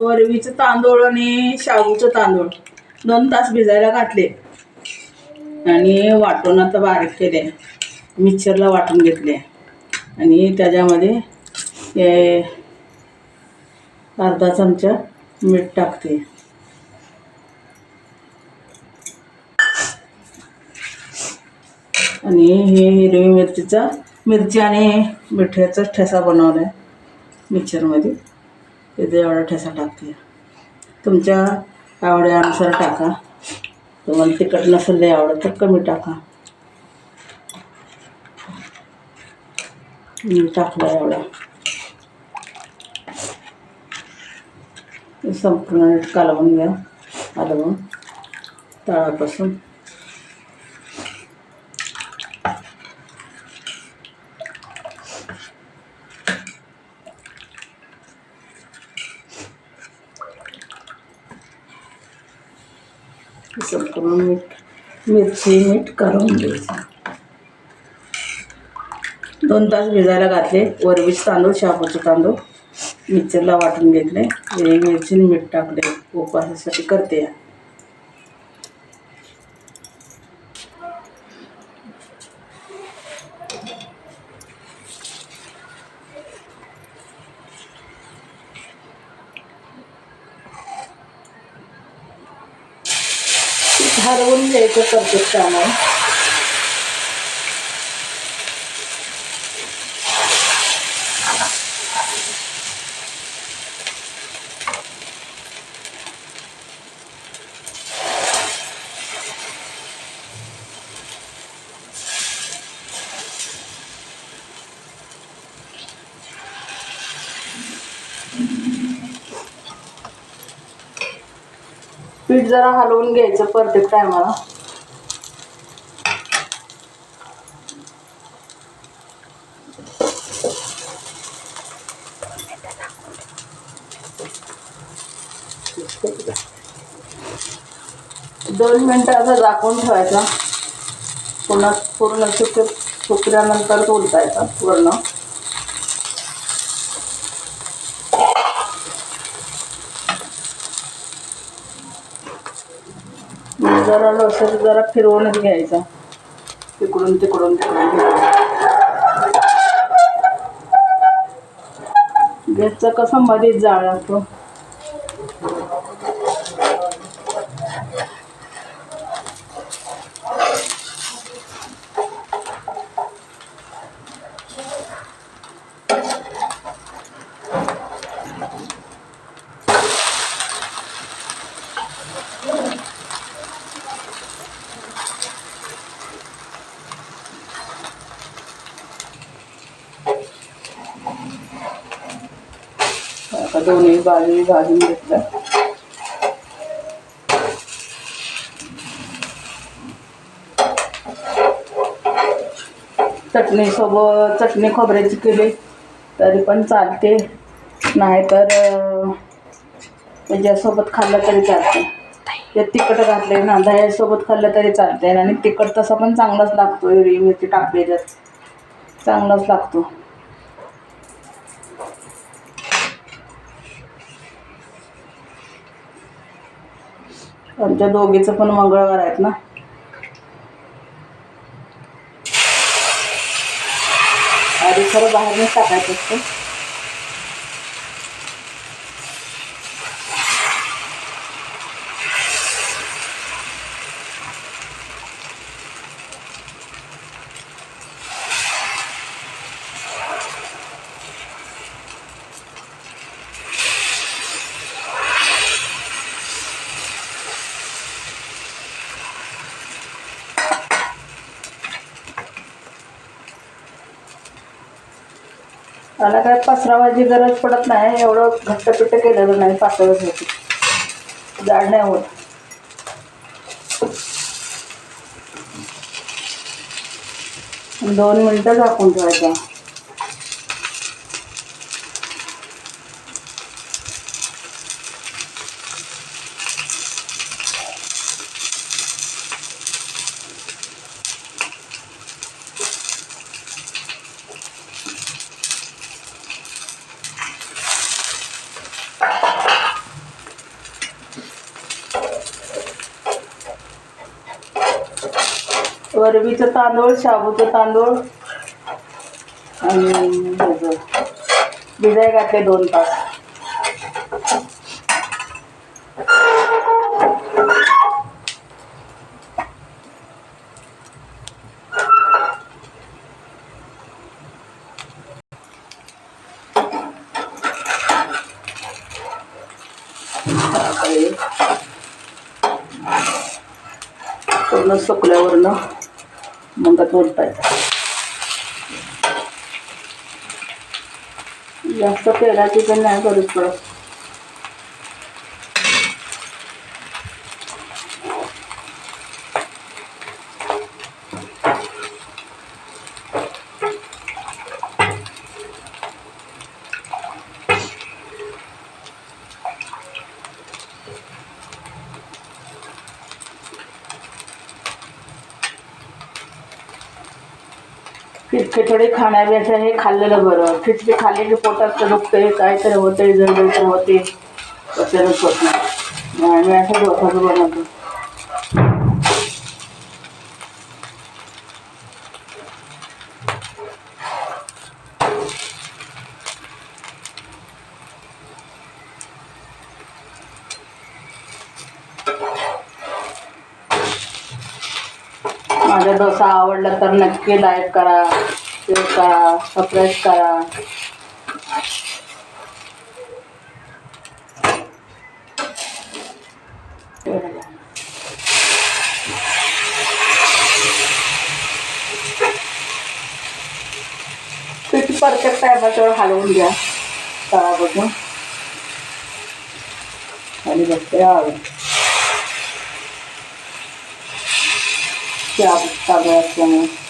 वरवीचं तांदूळ आणि शाबूचं तांदूळ. दोन तास भिजायला घातले. आणि वाटून आता बारीक केले. मिक्सरला वाटून घेतले. आणि त्याच्यामध्ये हे अर्धा चमचा मीठ टाकते. आणि हे हिरवी मिरचीचा मिरची आणि मिठ्याचा ठेसा बनवला आहे मिक्सरमध्ये. तिथे एवढा ठसा टाकते. तुमच्या आवड्यानुसार टाका. तुम्हाला तिखट नसेल लय आवडत तर कमी टाका. मी टाकला एवढा. संपूर्ण कालवून घ्या हलवून तळापासून संपूर्ण मीठ मिरची मीठ करून. घ्यायचं दोन तास भिजायला घातले. वरवीच तांदूळ शाबूचे तांदूळ मिक्सरला वाटून घेतले. मिरची मीठ टाकले. उपासासाठी करते. या हलवून घ्यायचं करते त्यामुळे पीठ जरा हलवून घ्यायचं परफेक्ट टायमाला. दोन मिनटं असं झाकून ठेवायचा. पुन्हा पूर्ण सुक सुकल्यानंतर उलटायचा पूर्ण. जरा लसण जरा फिरवूनच घ्यायचा. तिकडून तिकडून तिकडून गॅसचा कसा मध्येच जाळ लागतो आता दोन्ही बाजूनी भाजून घेतलं. चटणीसोबत चटणी खोबऱ्याची केली तरी पण चालते. नाहीतर अं, त्याच्यासोबत खाल्लं तरी चालते. ते तिखट घातले ना दह्यासोबत खाल्लं तरी चालते आणि तिखट तसा पण चांगलाच लागतो हिरवी मिरची टाकलेलं. चांगलाच लागतो. आमच्या दोघीचं पण मंगळवार आहेत ना. आधी खरं बाहेरच टाकायचं असतं त्याला काय पसरावायची गरज पडत नाही एवढं घट्टपिट्ट केलेलं नाही पातळच होती. जाड नाही होत. दोन मिनटं झाकून ठेवायचं. वरवीचं तांदूळ शाबूचं तांदूळ आणि भिजाय घातले दोन तास. पूर्ण सुकल्यावरनं मग बोलतायचं जास्त तेलाची पण नाही गरज पडत खिचडी खाण्यापेक्षा हे खाल्लेलं बरं. खिचडी खाल्ली की पोटात तर दुखते काहीतरी होते जळजळ तर होते कसं होत नाही. असं डोसाचं बनवतो. माझा डोसा आवडला तर नक्की लाईक करा. शेअर करा. सबस्क्राईब करा पीठ परफेक्ट टायमाच्यावर हलवून घ्या. तळापासून आणि बघते हवं त्या तांदूळ असल्यामुळे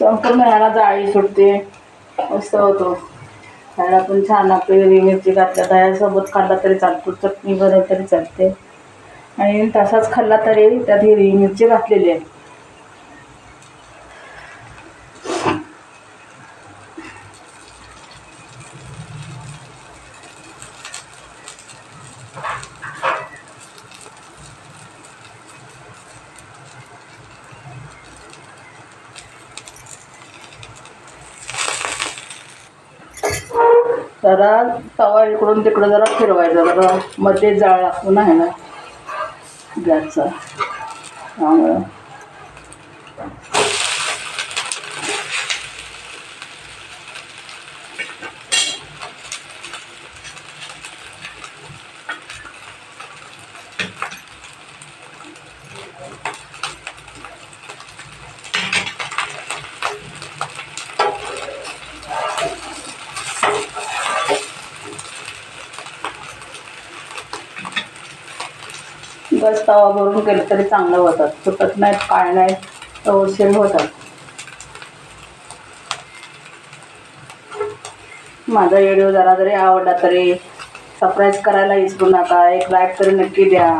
संपूर्ण ह्याला जाळी सुटते. मस्त होतो. खायला पण छान आपली हिरवी मिरची घातल्या दह्यासोबत खाल्ला तरी चालतो. चटणी बरं तरी चालते. आणि तसाच खाल्ला तरी त्यात हिरवी मिरची घातलेली आहे. जरा तवा इकडून तिकडं जरा फिरवायचा जरा मध्ये जाळ लागतो ना? ह्याला गॅसचा त्यामुळं. बस तवा भरून केलं तरी चांगलं होतात. तुटत नाहीत काय नाहीत व्यवस्थित होतात. माझा व्हिडिओ जरा जरी आवडला तरी सरप्राईज करायला विसरू नका. एक लाईक तरी नक्की द्या.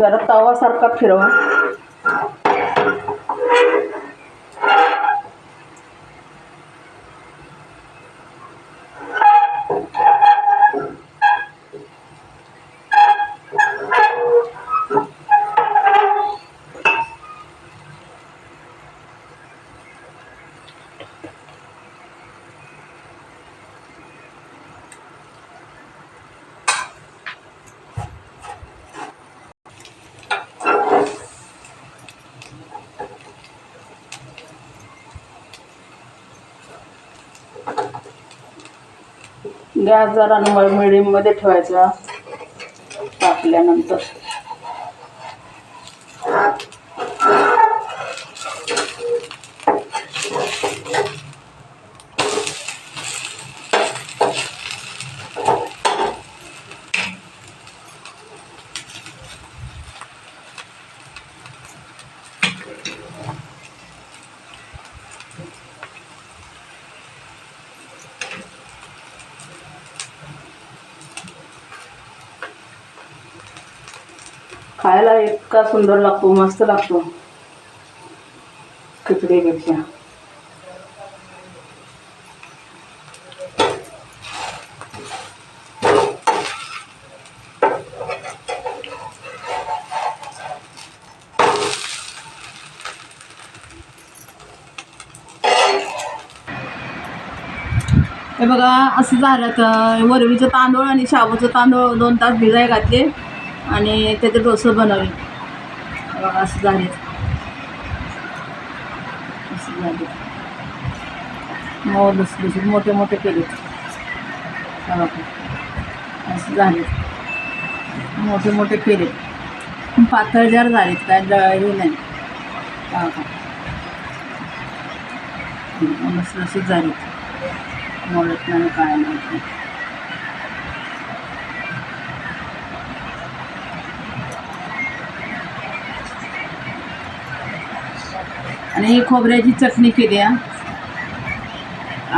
जरा तवासारखा फिरवा. गॅस जरा मिडियममध्ये ठेवायचा. टाकल्यानंतर खायला इतका सुंदर लागतो मस्त लागतो. खिचडीपेक्षा. हे बघा असं झालं तर वरवीचं तांदूळ आणि शाबूचं तांदूळ दोन तास भिजाय घातले. आणि त्याचे डोसं बनवले. असं झाले. असं झाले. मऊ दुसरे मोठे मोठे केले. असं झाले. मोठे मोठे केले. पातळ जार झालेत काय जळले नाही. हे बघा. लुसलुसीत मोडत नाही काय नाही. आणि ही खोबऱ्याची चटणी केली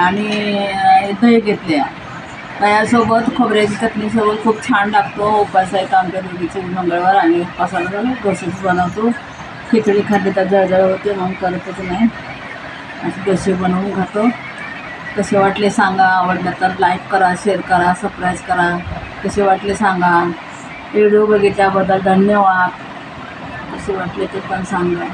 आणि दही घेतल्या. दह्यासोबत खोबऱ्याची चटणीसोबत खूप छान लागतो. उपास आहे आमच्या दोघीचे मंगळवार आणि उपासाला जरा डोसेच बनवतो. खिचडी खाल्ली तर जळजळ होते म्हणून करतच नाही. असे डोसे बनवून खातो. कसे वाटले सांगा. आवडलं तर लाईक करा शेअर करा सबस्क्राईब करा. कसे वाटले सांगा. व्हिडिओ बघितल्याबद्दल धन्यवाद. कसे वाटले ते पण सांगा.